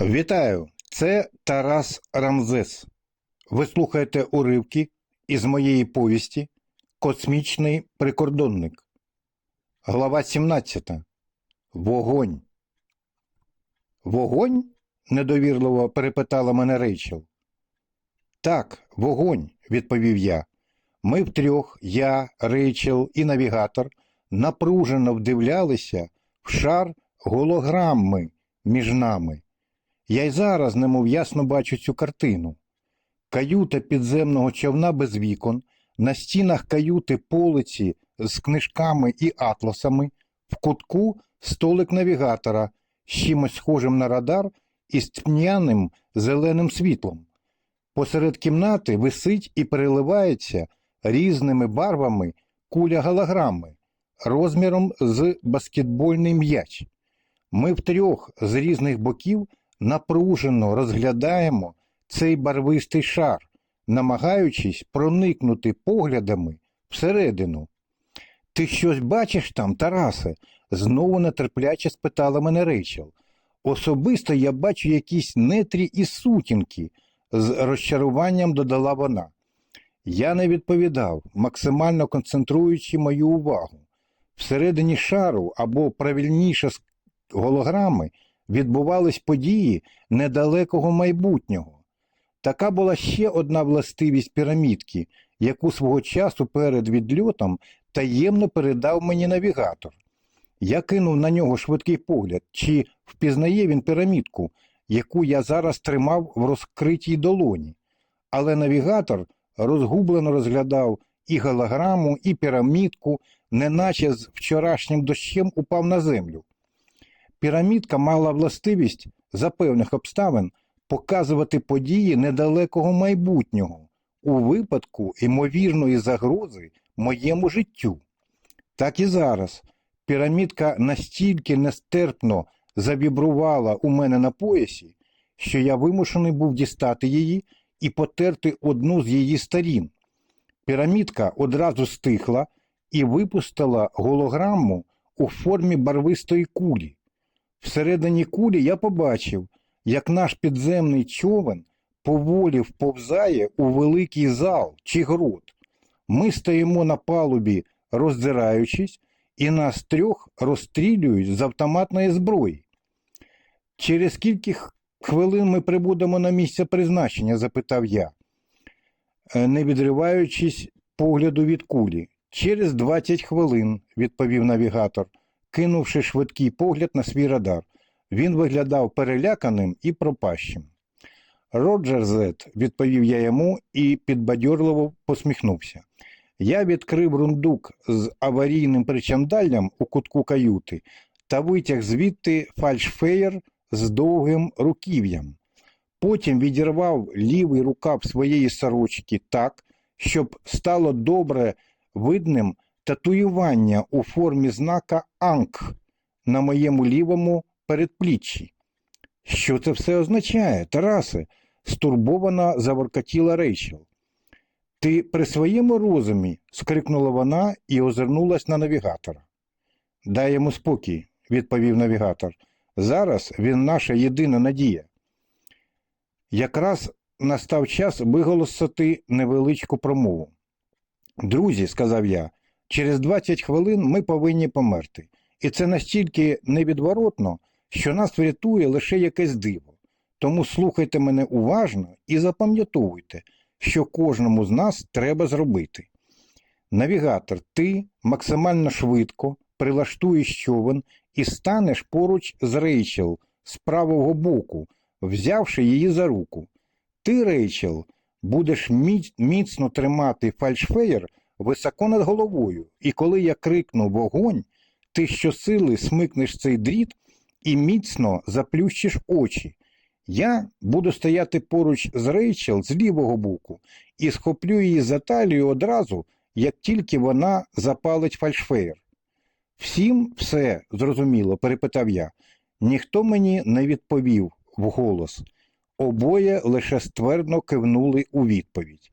Вітаю! Це Тарас Рамзес. Ви слухаєте уривки із моєї повісті Космічний прикордонник. Глава 17. Вогонь. Вогонь? недовірливо перепитала мене Рейчел. Так, вогонь, відповів я. Ми втрьох, я, Рейчел і навігатор, напружено вдивлялися в шар голограми між нами. Я й зараз немов ясно бачу цю картину. Каюта підземного човна без вікон, на стінах каюти полиці з книжками і атласами, в кутку столик навігатора з чимось схожим на радар і з тьмяним зеленим світлом. Посеред кімнати висить і переливається різними барвами куля голограми розміром з баскетбольний м'яч. Ми втрьох з різних боків напружено розглядаємо цей барвистий шар, намагаючись проникнути поглядами всередину. Ти щось бачиш там, Тарасе? знову нетерпляче спитала мене Рейчел. Особисто я бачу якісь нетрі і сутінки, з розчаруванням додала вона. Я не відповідав, максимально концентруючи мою увагу. Всередині шару або правильніше голограми відбувались події недалекого майбутнього. Така була ще одна властивість пірамідки, яку свого часу перед відльотом таємно передав мені навігатор. Я кинув на нього швидкий погляд, чи впізнає він пірамідку, яку я зараз тримав в розкритій долоні. Але навігатор розгублено розглядав і голограму, і пірамідку, неначе з вчорашнім дощем упав на землю. Пірамідка мала властивість за певних обставин показувати події недалекого майбутнього у випадку ймовірної загрози моєму життю. Так і зараз пірамідка настільки нестерпно завібрувала у мене на поясі, що я вимушений був дістати її і потерти одну з її сторін. Пірамідка одразу стихла і випустила голограму у формі барвистої кулі. Всередині кулі я побачив, як наш підземний човен поволі вповзає у великий зал чи грот. Ми стоїмо на палубі, роздираючись, і нас трьох розстрілюють з автоматної зброї. Через скільки хвилин ми прибудемо на місце призначення? запитав я, е, не відриваючись погляду від кулі. Через 20 хвилин, відповів навігатор кинувши швидкий погляд на свій радар. Він виглядав переляканим і пропащим. Роджер Зет, відповів я йому і підбадьорливо посміхнувся. Я відкрив рундук з аварійним причандаллям у кутку каюти та витяг звідти фальшфеєр з довгим руків'ям. Потім відірвав лівий рукав своєї сорочки так, щоб стало добре видним татуювання у формі знака Анк на моєму лівому передпліччі. Що це все означає, Тарасе? стурбовано заворкотіла Рейчел. Ти при своєму розумі? скрикнула вона і озирнулась на навігатора. Дай йому спокій, відповів навігатор. Зараз він наша єдина надія. Якраз настав час виголосити невеличку промову. Друзі, сказав я, Через 20 хвилин ми повинні померти. І це настільки невідворотно, що нас врятує лише якесь диво. Тому слухайте мене уважно і запам'ятовуйте, що кожному з нас треба зробити. Навігатор, ти максимально швидко прилаштуєш човен і станеш поруч з Рейчел з правого боку, взявши її за руку. Ти, Рейчел, будеш міцно тримати фальшфеєр високо над головою, і коли я крикну вогонь, ти щосили смикнеш цей дріт і міцно заплющиш очі. Я буду стояти поруч з Рейчел з лівого боку і схоплю її за талію одразу, як тільки вона запалить фальшфеєр. Всім все зрозуміло, перепитав я. Ніхто мені не відповів вголос. Обоє лише ствердно кивнули у відповідь.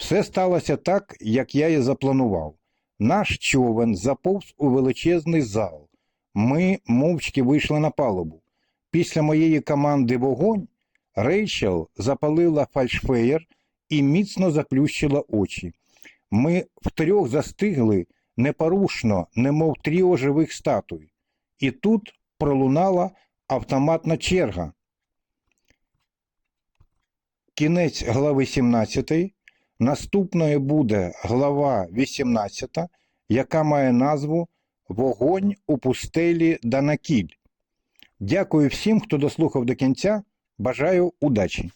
Все сталося так, як я і запланував. Наш човен заповз у величезний зал. Ми мовчки вийшли на палубу. Після моєї команди вогонь Рейчел запалила фальшфеєр і міцно заплющила очі. Ми втрьох застигли непорушно, немов тріо живих статуй. І тут пролунала автоматна черга. Кінець глави 17. Наступною буде глава 18, яка має назву Вогонь у пустелі Данакіль. Дякую всім, хто дослухав до кінця. Бажаю удачі!